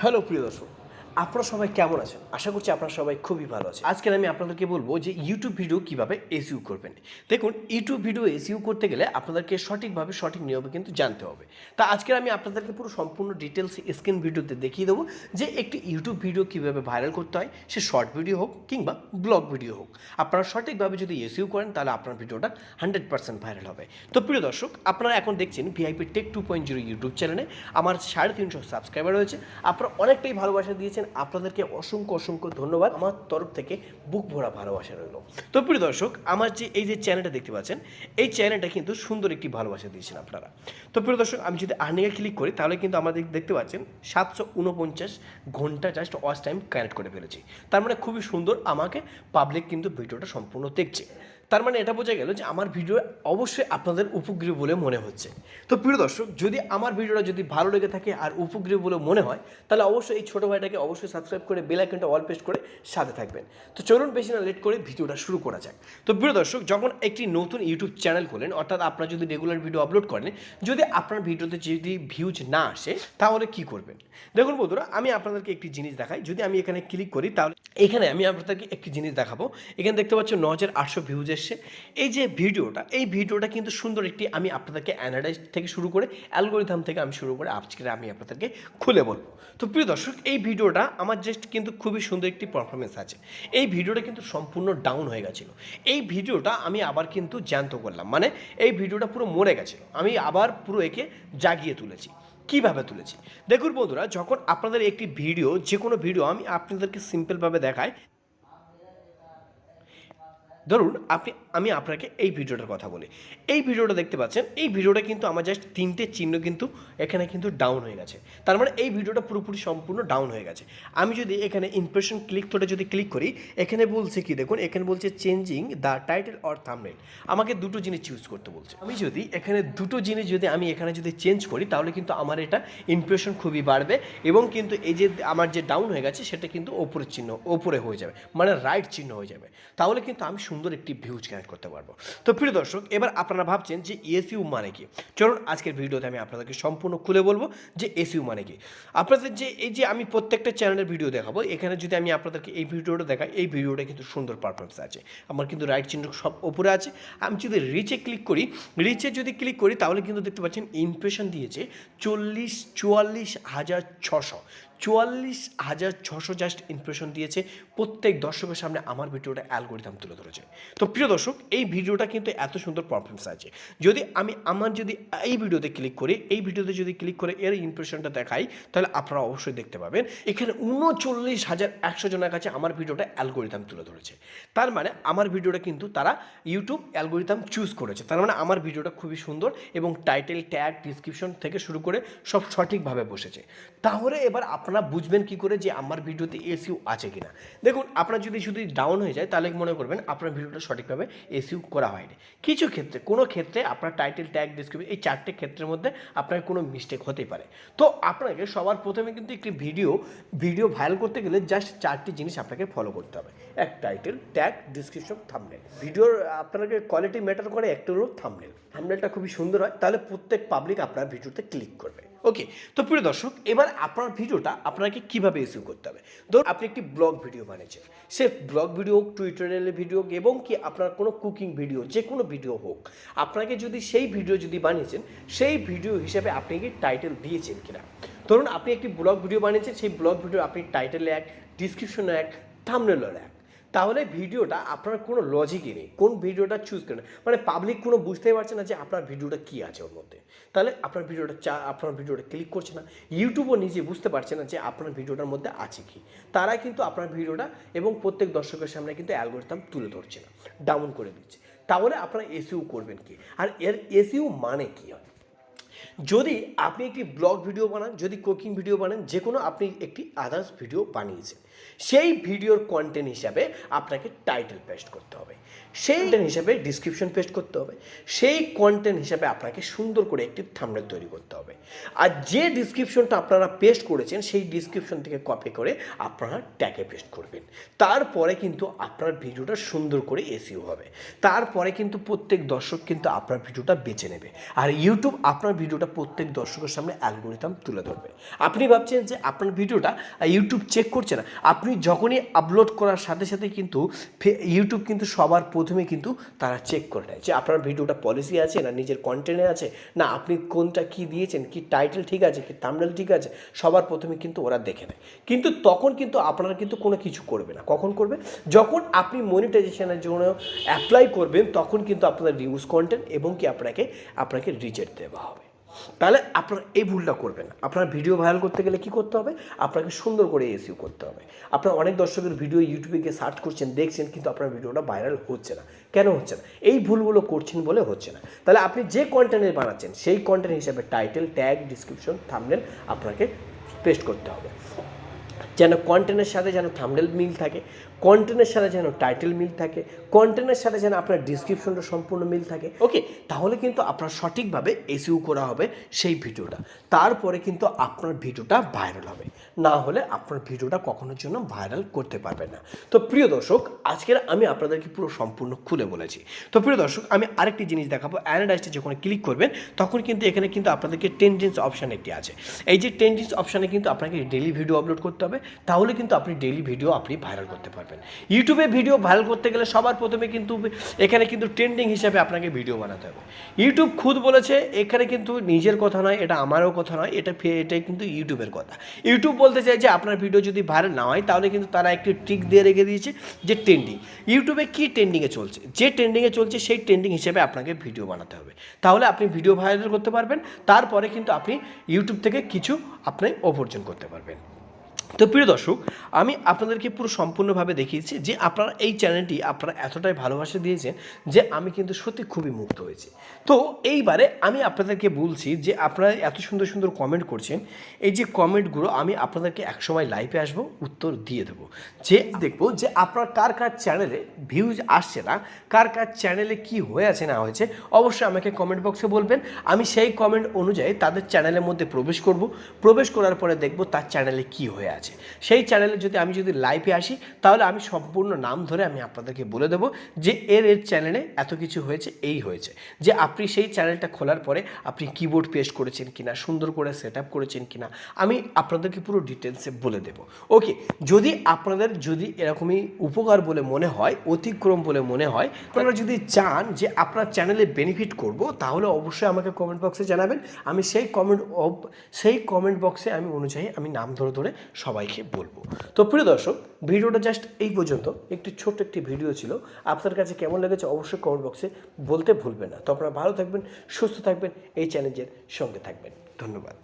Hello প্রিয় দর্শক। আপনারা সবাই কেমন আছেন? আশা করছি আপনারা সবাই খুবই ভালো আছেন। আজকে আমি আপনাদেরকে বলব যে ইউটিউব ভিডিও কীভাবে এসইউ করবেন। দেখুন ইউটিউব ভিডিও এসইউ করতে গেলে আপনাদেরকে সঠিকভাবে সঠিক নিয়মে কিন্তু জানতে হবে। তা আজকে আমি আপনাদেরকে পুরো সম্পূর্ণ ডিটেলস স্ক্রিন ভিডিওতে দেখিয়ে দেবো যে একটি ইউটিউব ভিডিও কীভাবে ভাইরাল করতে হয়। সে শর্ট ভিডিও হোক কিংবা ব্লগ ভিডিও হোক। আপনারা সঠিকভাবে যদি এসইউ করেন, তাহলে আপনার ভিডিওটা হান্ড্রেড পার্সেন্ট ভাইরাল হবে। তো প্রিয় দর্শক, আপনারা এখন দেখছেন VIP tech two point zero YouTube চ্যানেলে আমার সাড়ে তিনশো সাবস্ক্রাইবার রয়েছে। আপনারা অনেকটাই ভালোবাসা দিয়েছেন। আপনাদেরকে অসংখ্য অসংখ্য ধন্যবাদ। আমার তরফ থেকে বুক ভরা ভালোবাসা রইল। তো প্রিয় দর্শক, আমার যে এই যে চ্যানেলটা দেখতে পাচ্ছেন, এই চ্যানেলটা কিন্তু সুন্দর একটি ভালোবাসা দিয়েছেন আপনারা। তো প্রিয় দর্শক, আমি যদি আর্নিংয়ে ক্লিক করি, তাহলে কিন্তু আমাদের দেখতে পাচ্ছেন, সাতশো উনপঞ্চাশ ঘণ্টা জাস্ট ওয়াচ টাইম কানেক্ট করে ফেলেছি। তার মানে খুবই সুন্দর, আমাকে পাবলিক কিন্তু ভিডিওটা সম্পূর্ণ দেখছে। তার মানে এটা বোঝা গেল যে আমার ভিডিও অবশ্যই আপনাদের উপগ্রহ বলে মনে হচ্ছে। তো প্রিয় দর্শক, যদি আমার ভিডিওটা যদি ভালো লেগে থাকে আর উপগ্রহ বলে মনে হয়, তাহলে অবশ্যই এই ছোটো ভাইটাকে অবশ্যই সাবস্ক্রাইব করে বেল আইকনটা অল পেস্ট করে সাথে থাকবেন। তো চলুন বেশি না লেট করে ভিডিওটা শুরু করা যাক। তো প্রিয় দর্শক, যখন একটি নতুন ইউটিউব চ্যানেল খোলেন, অর্থাৎ আপনারা যদি রেগুলার ভিডিও আপলোড করেন, যদি আপনার ভিডিওতে যদি ভিউজ না আসে, তাহলে কি করবেন? দেখুন বন্ধুরা, আমি আপনাদেরকে একটি জিনিস দেখাই। যদি আমি এখানে ক্লিক করি, তাহলে এখানে আমি আপনাদেরকে একটি জিনিস দেখাবো। এখানে দেখতে পাচ্ছ ন হাজার আটশো ভিউজ এসছে। এই যে ভিডিওটা, এই ভিডিওটা কিন্তু সুন্দর একটি আমি আপনাদেরকে অ্যানালাইজ থেকে শুরু করে অ্যালগোরিথাম থেকে আমি শুরু করে আজকে আমি আপনাদেরকে খুলে বলব। তো প্রিয় দর্শক, এই ভিডিওটা আমার জাস্ট কিন্তু খুবই সুন্দর একটি পারফরমেন্স আছে। এই ভিডিওটা কিন্তু সম্পূর্ণ ডাউন হয়ে গেছিল। এই ভিডিওটা আমি আবার কিন্তু জ্যান্ত করলাম। মানে এই ভিডিওটা পুরো মরে গেছিল আমি আবার পুরো একে জাগিয়ে তুলেছি। কীভাবে তুলেছি? দেখুন বন্ধুরা, যখন আপনাদের একটি ভিডিও যে কোনো ভিডিও আমি আপনাদেরকে সিম্পলভাবে দেখাই ধরুন আপনি, আমি আপনাকে এই ভিডিওটার কথা বলি। এই ভিডিওটা দেখতে পাচ্ছেন, এই ভিডিওটা কিন্তু আমার জাস্ট তিনটে চিহ্ন কিন্তু এখানে কিন্তু ডাউন হয়ে গেছে। তার মানে এই ভিডিওটা পুরোপুরি সম্পূর্ণ ডাউন হয়ে গেছে। আমি যদি এখানে ইমপ্রেশন ক্লিক করে যদি ক্লিক করি, এখানে বলছে কি দেখুন, এখানে বলছে changing the title or thumbnail আমাকে দুটো জিনিস চুজ করতে বলছে। আমি যদি এখানে দুটো জিনিস যদি আমি এখানে যদি চেঞ্জ করি, তাহলে কিন্তু আমার এটা ইমপ্রেশন খুবই বাড়বে এবং কিন্তু এই যে আমার যে ডাউন হয়ে গেছে, সেটা কিন্তু ওপরের চিহ্ন, ওপরে হয়ে যাবে মানে রাইট চিহ্ন হয়ে যাবে। তাহলে কিন্তু আমি সুন্দর একটি ভিউজ কানেক্ট করতে পারব। তো প্রিয় দর্শক, এবার আপনারা ভাবছেন যে এসইউ মানে কি? চলুন আজকের ভিডিওতে আমি আপনাদেরকে সম্পূর্ণ খুলে বলব যে এসইউ মানে কি। আপনাদের যে, এই যে আমি প্রত্যেকটা চ্যানেলের ভিডিও দেখাবো, এখানে যদি আমি আপনাদেরকে এই ভিডিওটা দেখাই, এই ভিডিওটা কিন্তু সুন্দর পারফরমেন্স আছে। আমার কিন্তু রাইট চিহ্ন সব ওপরে আছে। আমি যদি রিচে ক্লিক করি রিচে যদি ক্লিক করি, তাহলে কিন্তু দেখতে পাচ্ছেন ইমপ্রেশন দিয়েছে চল্লিশ, চুয়াল্লিশ হাজার ছশো। চুয়াল্লিশ হাজার ছশো জাস্ট ইমপ্রেশন দিয়েছে। প্রত্যেক দর্শকের সামনে আমার ভিডিওটা অ্যালগোরিথাম তুলে ধরেছে। তো প্রিয় দর্শক, এই ভিডিওটা কিন্তু এত সুন্দর পারফরমেন্স আছে। যদি আমি আমার যদি এই ভিডিওতে ক্লিক করি, এই ভিডিওতে যদি ক্লিক করে এর ইমপ্রেশনটা দেখাই, তাহলে আপনারা অবশ্যই দেখতে পাবেন, এখানে উনচল্লিশ হাজার একশো জনের কাছে আমার ভিডিওটা অ্যালগোরিথাম তুলে ধরেছে। তার মানে আমার ভিডিওটা কিন্তু তারা ইউটিউব অ্যালগোরিথাম চুজ করেছে। তার মানে আমার ভিডিওটা খুবই সুন্দর এবং টাইটেল ট্যাগ ডিসক্রিপশন থেকে শুরু করে সব সঠিকভাবে বসেছে। তাহলে এবার আপনারা বুঝবেন কি করে যে আমার ভিডিওতে এসইউ আছে কিনা। দেখুন, আপনার যদি শুধু ডাউন হয়ে যায়, তাহলে মনে করবেন আপনার ভিডিওটা সঠিকভাবে এসইউ করা হয়নি। কিছু ক্ষেত্রে, কোনো ক্ষেত্রে আপনার টাইটেল ট্যাগ ডিসক্রিপশন এই চারটে ক্ষেত্রের মধ্যে আপনার কোনো মিস্টেক হতেই পারে। তো আপনাকে সবার প্রথমে কিন্তু একটি ভিডিও ভিডিও ভাইরাল করতে গেলে জাস্ট চারটি জিনিস আপনাকে ফলো করতে হবে। এক টাইটেল ট্যাগ ডিসক্রিপশন থামনেল ভিডিওর আপনাকে কোয়ালিটি ম্যাটার করে একটা হলো থামনেল থামনেলটা খুবই সুন্দর হয়। তাহলে প্রত্যেক পাবলিক আপনার ভিডিওতে ক্লিক করবে। ওকে তো প্রিয় দর্শক, এবার আপনার ভিডিওটা আপনাকে কীভাবে এসিউ করতে হবে? ধরুন আপনি একটি ব্লগ ভিডিও বানিয়েছেন। সে ব্লগ ভিডিও হোক টুইটারের ভিডিও হোক, এবং কি আপনার কোনো কুকিং ভিডিও যে কোনো ভিডিও হোক, আপনাকে যদি সেই ভিডিও যদি বানিয়েছেন, সেই ভিডিও হিসেবে আপনি কি টাইটেল দিয়েছেন কিনা? ধরুন আপনি একটি ব্লগ ভিডিও বানিয়েছেন, সেই ব্লগ ভিডিও আপনি টাইটেল এক ডিসক্রিপশনে এক থামনেলও এক। তাহলে ভিডিওটা আপনার কোনো লজিকই নেই। কোন ভিডিওটা চুজ করেন? মানে পাবলিক কোনো বুঝতেই পারছে না যে আপনার ভিডিওটা কী আছে ওর মধ্যে। তাহলে আপনার ভিডিওটা চা, আপনার ভিডিওটা ক্লিক করছে না। ইউটিউবও নিজে বুঝতে পারছে না যে আপনার ভিডিওটার মধ্যে আছে কি। তারা কিন্তু আপনার ভিডিওটা এবং প্রত্যেক দর্শকের সামনে কিন্তু অ্যালগোরিথাম তুলে ধরছে না। ডাউন করে দিচ্ছে। তাহলে আপনারা এসিউ করবেন কি? আর এর এসিউ মানে কি হয়? যদি আপনি একটি ব্লগ ভিডিও বানান যদি কুকিং ভিডিও বানান যে কোনো আপনি একটি আদার্স ভিডিও বানিয়েছেন সেই ভিডিওর কন্টেন্ট হিসাবে আপনাকে টাইটেল পেস্ট করতে হবে। সেই কন্টেন্ট হিসাবে ডিসক্রিপশন পেস্ট করতে হবে। সেই কন্টেন্ট হিসাবে আপনাকে সুন্দর করে একটি থামনেল তৈরি করতে হবে। আর যে ডিসক্রিপশনটা আপনারা পেস্ট করেছেন সেই ডিসক্রিপশন থেকে কপি করে আপনারা ট্যাগে পেস্ট করবেন। তারপরে কিন্তু আপনার ভিডিওটা সুন্দর করে এসিও হবে। তারপরে কিন্তু প্রত্যেক দর্শক কিন্তু আপনার ভিডিওটা বেছে নেবে। আর ইউটিউব আপনার ভিডিও ভিডিওটা প্রত্যেক দর্শকের সামনে অ্যালগোরিথাম তুলে ধরবে। আপনি ভাবছেন যে আপনার ভিডিওটা ইউটিউব চেক করছে না। আপনি যখনই আপলোড করার সাথে সাথে কিন্তু ইউটিউব কিন্তু সবার প্রথমে কিন্তু তারা চেক করে নেয় যে আপনার ভিডিওটা পলিসি আছে না নিজের কন্টেন্টে আছে? না, আপনি কোনটা কি দিয়েছেন? কি টাইটেল ঠিক আছে? কি থাম্বনেল ঠিক আছে? সবার প্রথমে কিন্তু ওরা দেখে নেয়। কিন্তু তখন কিন্তু আপনারা কিন্তু কোনো কিছু করবে না। কখন করবে? যখন আপনি মনিটাইজেশনের জন্য অ্যাপ্লাই করবেন, তখন কিন্তু আপনার রিউজ কন্টেন্ট এবং কি আপনাকে আপনাকে রিজেক্ট দেওয়া হবে। তাহলে আপনার এই ভুলটা করবেন আপনার ভিডিও ভাইরাল করতে গেলে কি করতে হবে? আপনাকে সুন্দর করে এসিও করতে হবে। আপনার অনেক দর্শকের ভিডিও ইউটিউবে গিয়ে সার্চ করছেন, দেখছেন, কিন্তু আপনার ভিডিওটা ভাইরাল হচ্ছে না। কেন হচ্ছে না? এই ভুলগুলো করছেন বলে হচ্ছে না। তাহলে আপনি যে কন্টেন্টের বানাচ্ছেন, সেই কন্টেন্ট হিসাবে টাইটেল ট্যাগ ডিসক্রিপশন থামনেল আপনাকে পেস্ট করতে হবে। যেন কন্টেন্টের সাথে যেন থামডেল মিল থাকে কন্টেন্টের সাথে যেন টাইটেল মিল থাকে কন্টেন্টের সাথে যেন আপনার ডিসক্রিপশনটা সম্পূর্ণ মিল থাকে। ওকে তাহলে কিন্তু আপনার সঠিকভাবে এসিউ করা হবে সেই ভিডিওটা তারপরে কিন্তু আপনার ভিডিওটা ভাইরাল হবে। না হলে আপনার ভিডিওটা কখনোর জন্য ভাইরাল করতে পারবেন না। তো প্রিয় দর্শক, আজকের আমি আপনাদেরকে পুরো সম্পূর্ণ খুলে বলেছি। তো প্রিয় দর্শক, আমি আরেকটি জিনিস দেখাবো। অ্যানাডাইসটা যখন ক্লিক করবেন, তখন কিন্তু এখানে কিন্তু আপনাদেরকে টেন্ডেন্স অপশান একটি আছে। এই যে টেন্ডেন্স অপশানে কিন্তু আপনাকে ডেলি ভিডিও আপলোড করতে হবে তাহলে কিন্তু আপনি ডেলি ভিডিও আপনি ভাইরাল করতে পারবেন। ইউটিউবে ভিডিও ভাইরাল করতে গেলে সবার প্রথমে কিন্তু, এখানে কিন্তু ট্রেন্ডিং হিসাবে আপনাকে ভিডিও বানাতে হবে। ইউটিউব খুদ বলেছে, এখানে কিন্তু নিজের কথা নয়, এটা আমারও কথা নয়, এটা এটাই কিন্তু ইউটিউবের কথা। ইউটিউব বলতে চাই যে, আপনার ভিডিও যদি ভাইরাল না হয়, তাহলে কিন্তু তারা একটি ট্রিক দিয়ে রেখে দিয়েছে যে ট্রেন্ডিং ইউটিউবে কি ট্রেন্ডিংয়ে চলছে? যে ট্রেন্ডিংয়ে চলছে, সেই ট্রেন্ডিং হিসেবে আপনাকে ভিডিও বানাতে হবে। তাহলে আপনি ভিডিও ভাইরাল করতে পারবেন, তারপরে কিন্তু আপনি ইউটিউব থেকে কিছু আপনি উপার্জন করতে পারবেন। তো প্রিয় দর্শক, আমি আপনাদেরকে পুরো সম্পূর্ণভাবে দেখিয়েছি যে আপনারা এই চ্যানেলটি আপনারা এতটাই ভালোবাসা দিয়েছেন যে আমি কিন্তু সত্যি খুবই মুগ্ধ হয়েছি। তো এইবারে আমি আপনাদেরকে বলছি যে আপনারা এত সুন্দর সুন্দর কমেন্ট করছেন, এই যে কমেন্টগুলো আমি আপনাদেরকে একসময় লাইভে আসব, উত্তর দিয়ে দেবো। যে দেখব যে আপনার কার কার চ্যানেলে ভিউজ আসছে না, কার কার চ্যানেলে কি হয়ে আছে, না হয়েছে, অবশ্যই আমাকে কমেন্ট বক্সে বলবেন। আমি সেই কমেন্ট অনুযায়ী তাদের চ্যানেলের মধ্যে প্রবেশ করব। প্রবেশ করার পরে দেখব তার চ্যানেলে কি হয়ে আছে। সেই চ্যানেলে যদি আমি যদি লাইভে আসি, তাহলে আমি সম্পূর্ণ নাম ধরে আমি আপনাদেরকে বলে দেবো যে এর এর চ্যানেলে এত কিছু হয়েছে, এই হয়েছে। যে আপনি সেই চ্যানেলটা খোলার পরে আপনি কিবোর্ড পেস্ট করেছেন কিনা, সুন্দর করে সেট আপ করেছেন কিনা, আমি আপনাদেরকে পুরো ডিটেলসে বলে দেবো। ওকে যদি আপনাদের যদি এরকমই উপকার বলে মনে হয়, অতিক্রম বলে মনে হয় আপনারা যদি চান যে আপনার চ্যানেলে বেনিফিট করব, তাহলে অবশ্যই আমাকে কমেন্ট বক্সে জানাবেন। আমি সেই কমেন্ট সেই কমেন্ট বক্সে আমি অনুযায়ী আমি নাম ধরে ধরে সবাইকে বলব। তো প্রিয় দর্শক, ভিডিওটা জাস্ট এই পর্যন্ত। একটি ছোট্ট একটি ভিডিও ছিল। আপনার কাছে কেমন লেগেছে অবশ্যই কমেন্ট বক্সে বলতে ভুলবেন না। তো আপনারা ভালো থাকবেন, সুস্থ থাকবেন, এই চ্যালেঞ্জের সঙ্গে থাকবেন। ধন্যবাদ।